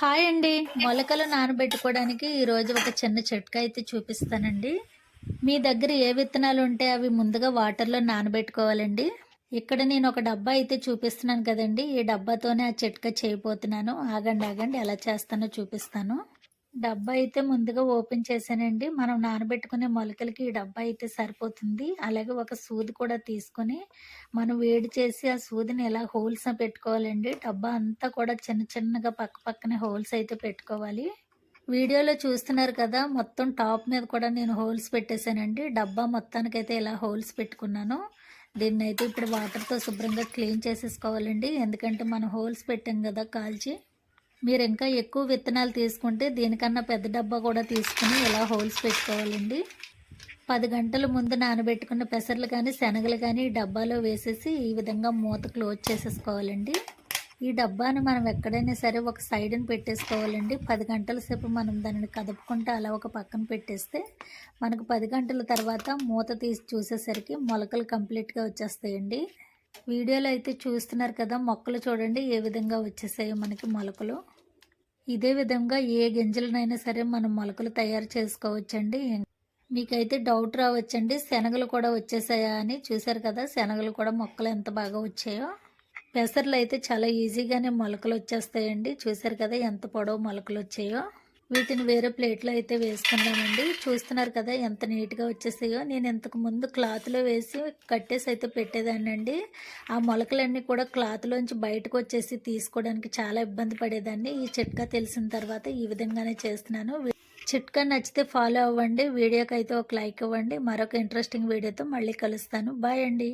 Hi అండి. మొలకలు నానబెట్టుకోవడానికి ఈరోజు ఒక చిన్న చిట్కా అయితే చూపిస్తానండి. మీ దగ్గర ఏ విత్తనాలు ఉంటే అవి ముందుగా వాటర్లో నానబెట్టుకోవాలండి. ఇక్కడ నేను ఒక డబ్బా అయితే చూపిస్తున్నాను కదండి. ఈ డబ్బాతోనే ఆ చిట్కా చేయబోతున్నాను. ఆగండి ఆగండి ఎలా చేస్తానో చూపిస్తాను. డబ్బా అయితే ముందుగా ఓపెన్ చేశానండి. మనం నానబెట్టుకునే మొలకలకి ఈ డబ్బా అయితే సరిపోతుంది. అలాగే ఒక సూది కూడా తీసుకొని మనం వేడి చేసి ఆ సూదిని ఎలా హోల్స్ పెట్టుకోవాలండి. డబ్బా అంతా కూడా చిన్న చిన్నగా పక్క పక్కనే హోల్స్ అయితే పెట్టుకోవాలి. వీడియోలో చూస్తున్నారు కదా మొత్తం టాప్ మీద కూడా నేను హోల్స్ పెట్టేశానండి. డబ్బా మొత్తానికైతే ఇలా హోల్స్ పెట్టుకున్నాను. దీన్ని అయితే ఇప్పుడు వాటర్తో శుభ్రంగా క్లీన్ చేసేసుకోవాలండి. ఎందుకంటే మనం హోల్స్ పెట్టాం కదా కాల్చి. మీరు ఇంకా ఎక్కువ విత్తనాలు తీసుకుంటే దీనికన్నా పెద్ద డబ్బా కూడా తీసుకుని ఇలా హోల్స్ పెట్టుకోవాలండి. పది గంటల ముందు నానబెట్టుకున్న పెసర్లు కానీ శనగలు కానీ ఈ డబ్బాలో వేసేసి ఈ విధంగా మూత క్లోజ్ చేసేసుకోవాలండి. ఈ డబ్బాని మనం ఎక్కడైనా సరే ఒక సైడ్ని పెట్టేసుకోవాలండి. పది గంటల సేపు మనం దానిని కదుపుకుంటే అలా ఒక పక్కన పెట్టేస్తే మనకు పది గంటల తర్వాత మూత తీసి చూసేసరికి మొలకలు కంప్లీట్గా వచ్చేస్తాయండి. వీడియోలో అయితే చూస్తున్నారు కదా మొక్కలు చూడండి ఏ విధంగా వచ్చేసాయో మనకి మొలకలు. ఇదే విధంగా ఏ గింజలనైనా సరే మనం మొలకలు తయారు చేసుకోవచ్చండి. మీకైతే డౌట్ రావచ్చండి శనగలు కూడా వచ్చేసాయా అని. చూసారు కదా శనగలు కూడా మొక్కలు ఎంత బాగా వచ్చాయో. పెసర్లు అయితే చాలా ఈజీగానే మొలకలు వచ్చేస్తాయండి. చూసారు కదా ఎంత పొడవు మొలకలు వచ్చాయో. వీటిని వేరే ప్లేట్లో అయితే వేసుకుందామండి. చూస్తున్నారు కదా ఎంత నీట్గా వచ్చేసాయో. నేను ఇంతకు ముందు క్లాత్లో వేసి కట్టేసి అయితే పెట్టేదాన్ని ఆ మొలకలన్నీ కూడా క్లాత్లోంచి బయటకు వచ్చేసి తీసుకోవడానికి చాలా ఇబ్బంది పడేదాన్ని. ఈ చిట్కా తెలిసిన తర్వాత ఈ విధంగానే చేస్తున్నాను. చిట్కా నచ్చితే ఫాలో అవ్వండి. వీడియోకి అయితే ఒక లైక్ ఇవ్వండి. మరొక ఇంట్రెస్టింగ్ వీడియోతో మళ్ళీ కలుస్తాను. బాయ్ అండి.